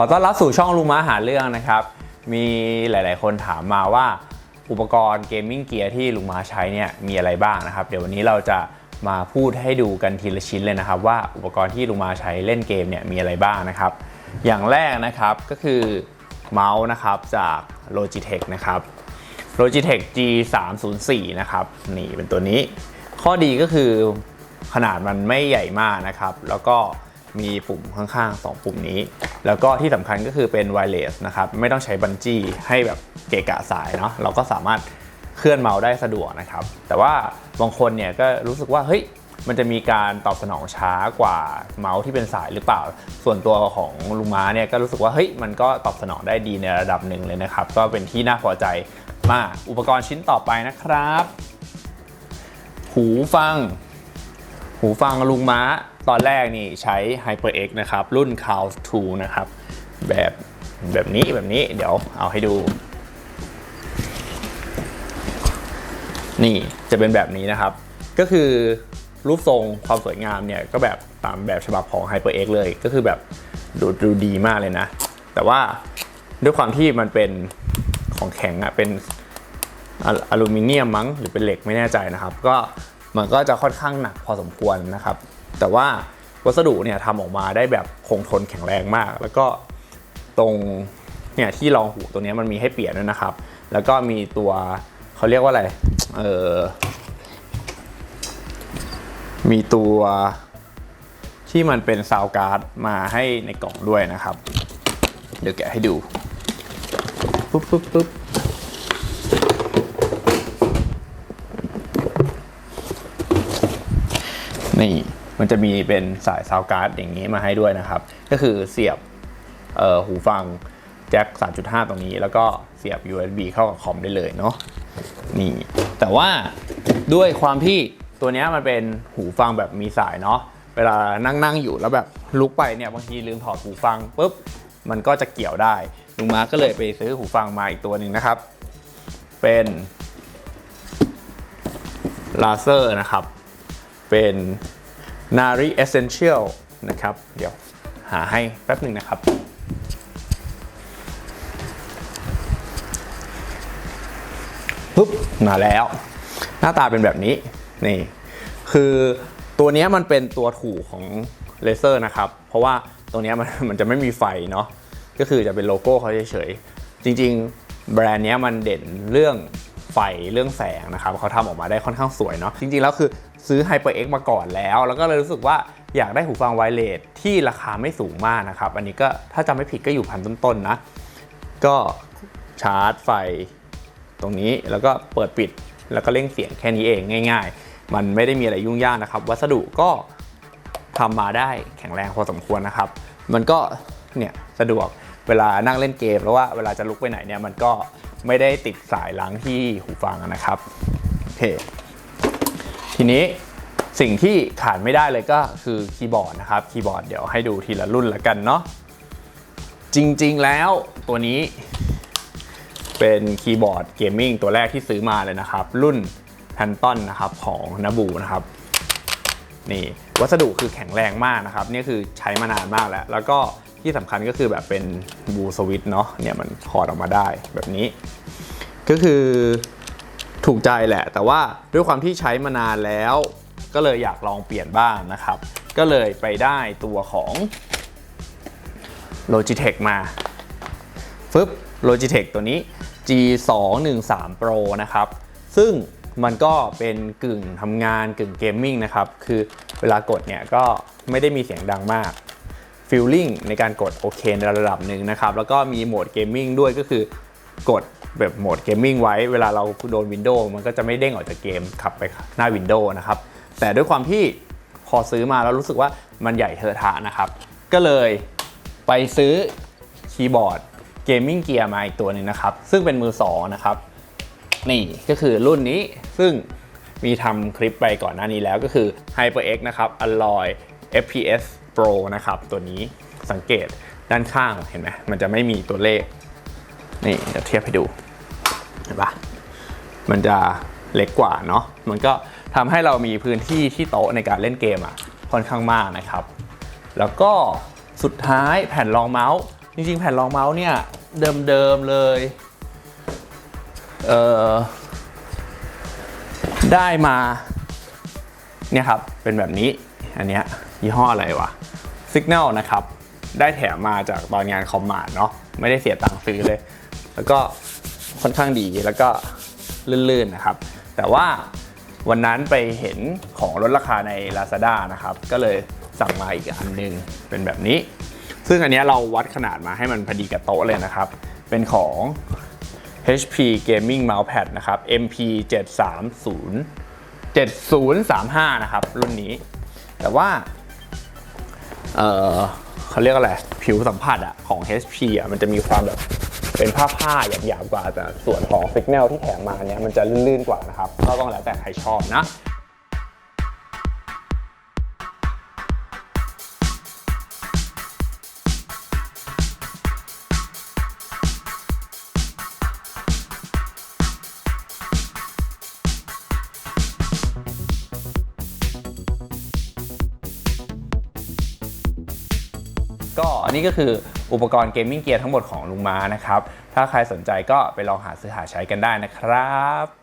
อต้อนรับสู่ช่องลุงมาหาเรื่องนะครับ มีหลาย ๆ คนถามมาว่าอุปกรณ์เกมมิ่งเกียร์ที่ลุงมาใช้เนี่ยมีอะไรบ้างนะครับ เดี๋ยววันนี้เราจะมาพูดให้ดูกันทีละชิ้นเลยนะครับ ว่าอุปกรณ์ที่ลุงมาใช้เล่นเกมเนี่ยมีอะไรบ้างนะครับ อย่างแรกนะครับก็คือเมาส์นะครับจาก Logitech นะครับ Logitech G 3 0 4นะครับนี่เป็นตัวนี้ ข้อดีก็คือขนาดมันไม่ใหญ่มากนะครับ แล้วก็ มีปุ่มข้างๆ 2 ปุ่มนี้ แล้วก็ที่สำคัญก็คือเป็นไวเลสนะครับ ไม่ต้องใช้บันจี้ให้แบบเกะกะสายเนาะเราก็สามารถเคลื่อนเมาส์ได้สะดวกนะครับ แต่ว่าบางคนเนี่ยก็รู้สึกว่าเฮ้ยมันจะมีการตอบสนองช้ากว่าเมาส์ที่เป็นสายหรือเปล่า ส่วนตัวของลุงม้าเนี่ยก็รู้สึกว่าเฮ้ยมันก็ตอบสนองได้ดีในระดับหนึ่งเลยนะครับ ก็เป็นที่น่าพอใจมากอุปกรณ์ชิ้นต่อไปนะครับ หูฟัง หูฟังลุงม้าตอนแรกนี่ใช้ HyperX นะครับ รุ่น c o w 2นะครับ แบบแบบนี้แบบนี้เดี๋ยวเอาให้ดู นี่จะเป็นแบบนี้นะครับ ก็คือรูปทรงความสวยงามเนี่ยก็แบบตามแบบฉบับของ HyperX เลย ก็คือแบบดูดูดีมากเลยนะ แต่ว่าด้วยความที่มันเป็นของแข็งอะเป็นอะอลูมิเนียมมั้งหรือเป็นเหล็กไม่แน่ใจนะครับ ก็ มันก็จะค่อนข้างหนักพอสมควรนะครับ แต่ว่าวัสดุเนี่ยทำออกมาได้แบบคงทนแข็งแรงมาก แล้วก็ตรงเนี่ยที่รองหูตัวนี้มันมีให้เปลี่ยนด้วยนะครับ แล้วก็มีตัวเขาเรียกว่าอะไร เออมีตัวที่มันเป็นซาวการ์ดมาให้ในกล่องด้วยนะครับ เดี๋ยวแกะให้ดูปุ๊บปุ๊บปุ๊บ นี่มันจะมีเป็นสายซาวการ์ดอย่างนี้มาให้ด้วยนะครับ ก็คือเสียบหูฟังแจ็ค 3.5 ตรงนี้ แล้วก็เสียบ USB เข้ากับคอมได้เลยเนาะนี่แต่ว่าด้วยความที่ตัวนี้มันเป็นหูฟังแบบมีสายเนาะเวลานั่งนั่งอยู่แล้วแบบลุกไปเนี่ยบางทีลืมถอดหูฟังปุ๊บมันก็จะเกี่ยวได้ลุงมาก็เลยไปซื้อหูฟังมาอีกตัวหนึ่งนะครับ เป็นลาเซอร์นะครับ เป็น Nari Essential นะครับ เดี๋ยวหาให้แป๊บหนึ่งนะครับ ปุ๊บ มาแล้ว หน้าตาเป็นแบบนี้ นี่ คือตัวนี้มันเป็นตัวถูกของเลเซอร์นะครับ เพราะว่าตรงนี้มันมันจะไม่มีไฟเนาะ ก็คือจะเป็นโลโก้เขาเฉยๆ จริง ๆ แบรนด์นี้มันเด่นเรื่อง ไฟเรื่องแสงนะครับเขาทำออกมาได้ค่อนข้างสวยเนาะจริงๆแล้วคือซื้อ HyperX มาก่อนแล้ว แล้วก็เลยรู้สึกว่าอยากได้หูฟังไวเลสที่ราคาไม่สูงมากนะครับ อันนี้ก็ถ้าจำไม่ผิดก็อยู่พันต้นๆนะ ก็ชาร์จไฟตรงนี้แล้วก็เปิดปิดแล้วก็เร่งเสียงแค่นี้เองง่าย ๆ มันไม่ได้มีอะไรยุ่งยากนะครับ วัสดุก็ทำมาได้แข็งแรงพอสมควรนะครับ มันก็เนี่ยสะดวกเวลานั่งเล่นเกม แล้วว่าเวลาจะลุกไปไหนเนี่ยมันก็ ไม่ได้ติดสายล้างที่หูฟังนะครับโอเคทีนี้สิ่งที่ขาดไม่ได้เลยก็คือคีย์บอร์ดนะครับคีย์บอร์ดเดี๋ยวให้ดูทีละรุ่นละกันเนาะจริงๆแล้วตัวนี้เป็นคีย์บอร์ดเกมมิ่งตัวแรกที่ซื้อมาเลยนะครับ รุ่นแพนตอนนะครับของนาบูนะครับนี่วัสดุคือแข็งแรงมากนะครับ นี่คือใช้มานานมากแล้ว แล้วก็ ที่สำคัญก็คือแบบเป็นบูสวิตเนาะเนี่ยมันถอดออกมาได้แบบนี้ ก็คือถูกใจแหละ แต่ว่าด้วยความที่ใช้มานานแล้ว ก็เลยอยากลองเปลี่ยนบ้างนะครับ ก็เลยไปได้ตัวของ Logitech มาฟึบ Logitech ตัวนี้ G213 Pro นะครับ ซึ่งมันก็เป็นกึ่งทำงานกึ่งเกมมิ่งนะครับ คือเวลากดเนี่ยก็ไม่ได้มีเสียงดังมาก ฟีลลิ่งในการกดโอเคในระดับหนึ่งนะครับ แล้วก็มีโหมดเกมมิ่งด้วยก็คือกดแบบโหมดเกมมิ่งไว้เวลาเราโดนวินโดว์มันก็จะไม่เด้งออกจากเกมขับไปหน้าวินโดว์นะครับ แต่ด้วยความที่พอซื้อมาแล้วรู้สึกว่ามันใหญ่เทอะทะนะครับ ก็เลยไปซื้อคีย์บอร์ดเกมมิ่งเกียร์มาอีกตัวหนึ่งนะครับ ซึ่งเป็นมือสองนะครับ นี่ก็คือรุ่นนี้ซึ่งมีทำคลิปไปก่อนหน้านี้แล้วก็คือ HyperX นะครับ Alloy FPS Pro นะครับ ตัวนี้สังเกตด้านข้างเห็นไหมมันจะไม่มีตัวเลข นี่เดี๋ยวเทียบให้ดู เห็นปะมันจะเล็กกว่าเนาะมันก็ทำให้เรามีพื้นที่ที่โต๊ะในการเล่นเกมอะค่อนข้างมากนะครับ แล้วก็สุดท้ายแผ่นรองเมาส์ จริงๆ แผ่นรองเมาส์เนี่ยเดิมๆเลยเออได้มาเนี่ยครับเป็นแบบนี้อันเนี้ย ยี่ห้ออะไรวะ Signal นะครับ ได้แถมมาจากตอนงานคอมมาน์เนาะไม่ได้เสียตังค์ซื้อเลย แล้วก็ค่อนข้างดีแล้วก็ลื่นๆนะครับ แต่ว่าวันนั้นไปเห็นของลดราคาใน Lazada นะครับ ก็เลยสั่งมาอีกอันหนึงเป็นแบบนี้ ซึ่งอันนี้เราวัดขนาดมาให้มันพอดีกับโต๊ะเลยนะครับ เป็นของ HP Gaming Mousepad นะครับ MP 730 7035 นะครับ รุ่นนี้ แต่ว่า เออเขาเรียกอะไรผิวสัมผัสอะของ HP อะมันจะมีความแบบเป็นผ้าผ้าหยาบๆกว่าแต่ส่วนของ Signal ที่แถมมาเนี้ยมันจะลื่นๆกว่านะครับก็ต้องแล้วแต่ใครชอบนะ ก็อันนี้ก็คืออุปกรณ์เกมมิ่งเกียร์ทั้งหมดของลุงม้านะครับ ถ้าใครสนใจก็ไปลองหาซื้อหาใช้กันได้นะครับ